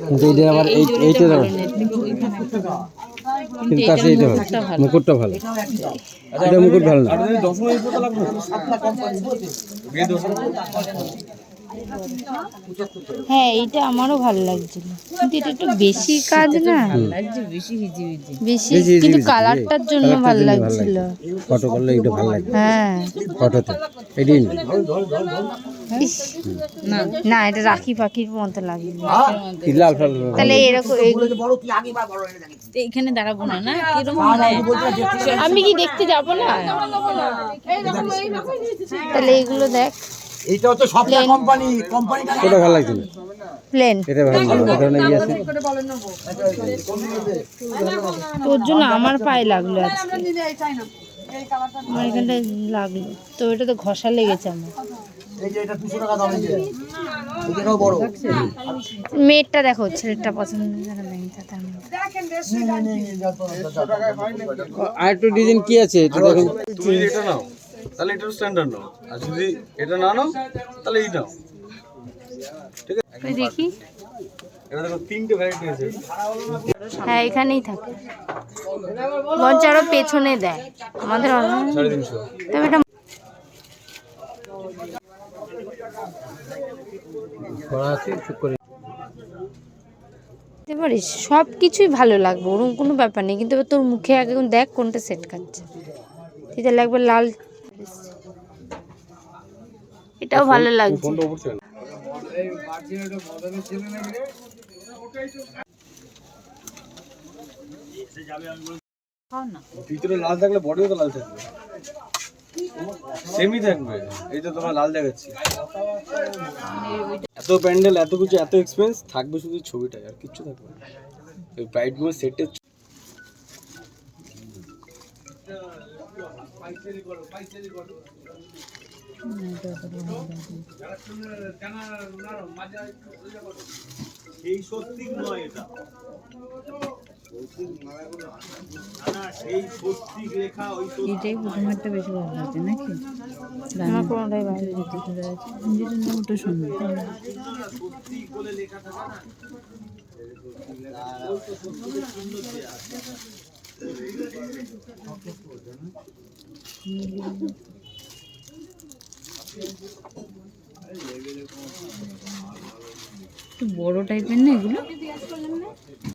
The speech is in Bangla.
কিন্তু এইটা আবার এইটা দাও কিন্তু চেয়ে এইটা ভালো। মুকুটটা ভালো। এটা মুকুট ভালো না। হ্যাঁ এইটা আমারও ভালো লাগছিল কিন্তু এটা একটু বেশি কাজ না? বেশি কিন্তু কালারটার জন্য ভালো লাগছিল। ফটো করলে এটা ভালো লাগবে। হ্যাঁ। ফটোতে। এটাই না না এটা রাখি পাখির মতো লাগবে কি লাল ফাল তাহলে এরকম দাঁড়াবো না না কীরকম মানে আমি কি দেখতে যাব না তাহলে এইগুলো দেখ এইটা হচ্ছে সবটা কোম্পানি ভালো লাগছে প্লেন এটা ভালো লাগছে ইয়ে আছে তোর জন্য আমার পায়ে লাগল আজকে আমার এখানটা লাগল তো এটা তো ঘষা লেগেছে আমার এই যে এটা 200 টাকা দাম এই যে। এটাও বড়। মেয়েরটা দেখো ছেলেরটা পছন্দ আর একটু ডিজাইন কি আছে? এটা তুমি এটা নাও তাহলে এটা স্ট্যান্ডার্ড নাও। আর যদি এটা না নাও তাহলে এই নাও। তুই দেখি। এটা দেখো তিনটে ভ্যারাইটি আছে। হ্যাঁ এখানেই থাকে। আরও পেছনে দেয়। আমাদের তবে এটা করা আছে চুপ করে বুঝতে পারিস সব কিছুই ভালো লাগবে ওরকম কোনো ব্যাপার নেই কিন্তু এবার তোর মুখে আগে দেখ কোনটা সেট খাচ্ছে। এটা লাগবে লাল এটাও ভালো লাগছে। ভিতরে লাল থাকলে বডিও তো লাল থাকবে। সেমই থাকবে। এই তো তোমার লাল দেখাচ্ছি। এত প্যান্ডেল, এত কিছু, এত এক্সপেন্স থাকবে শুধু ছবিটাই, আর কিচ্ছু থাকবে না। ওই ব্রাইটগুলো সেটের এটাই প্রথমেরটা বেশি ভালো লাগছে নাকি? আমার কোনোটাই ভালো লাগে না। যেটা না ওটা সুন্দর। একটু বড় টাইপের না এগুলো?